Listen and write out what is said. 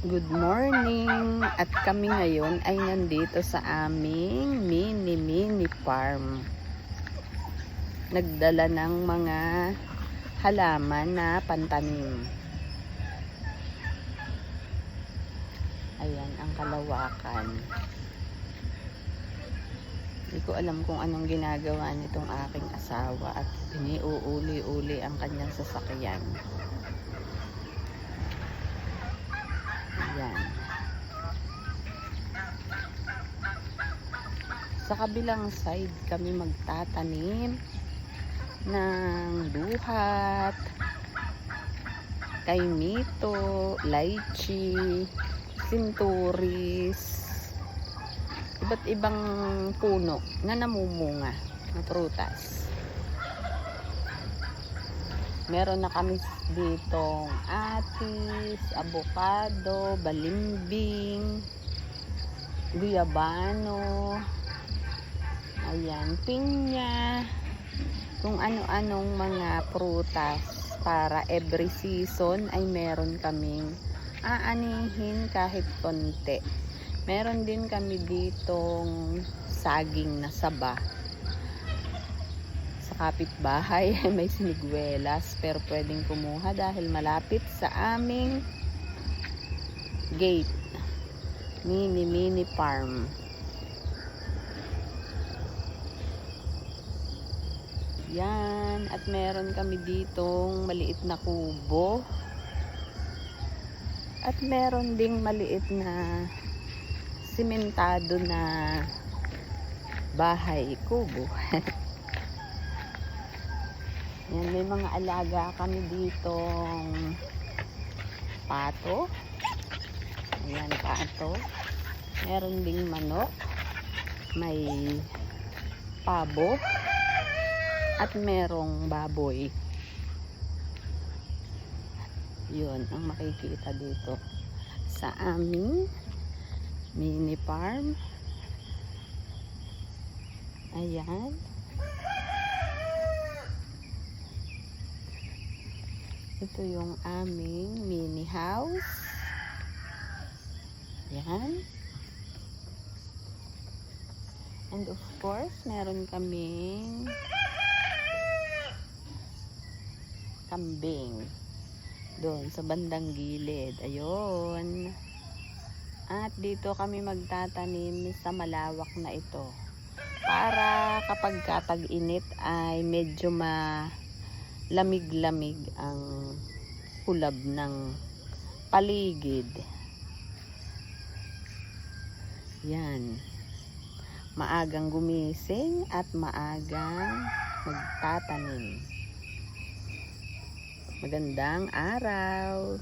Good morning! At kami ngayon ay nandito sa aming mini mini farm. Nagdala ng mga halaman na pantanim. Ayan ang kalawakan. Hindi ko alam kung anong ginagawa nitong aking asawa at iniuuli-uli ang kanyang sasakyan. Yan. Sa kabilang side kami magtatanim ng duhat, kaimito, lychee, sinturis, iba't ibang puno na namumunga na prutas. Meron na kami ditong atis, avocado, balimbing, guyabano, ayan, pinya, kung ano-anong mga prutas para every season ay meron kaming aanihin kahit konti. Meron din kami ditong saging na saba. Sa kapitbahay may siniguelas pero pwedeng kumuha dahil malapit sa aming gate. Mini mini farm yan at meron kami ditong maliit na kubo at meron ding maliit na simentado na bahay kubo Yan, may mga alaga kami ditong pato. Ayan, pato. Meron ding manok. May pabo. At merong baboy. Yun, ang makikita dito sa aming mini farm. Ayan. Ito yung aming mini house. Yan. And of course, meron kaming kambing. Doon, sa bandang gilid. Ayun. At dito kami magtatanim sa malawak na ito. Para kapag katag-init ay medyo ma lamig-lamig ang kulab ng paligid. Yan. Maagang gumising at maagang magtatanim. Magandang araw.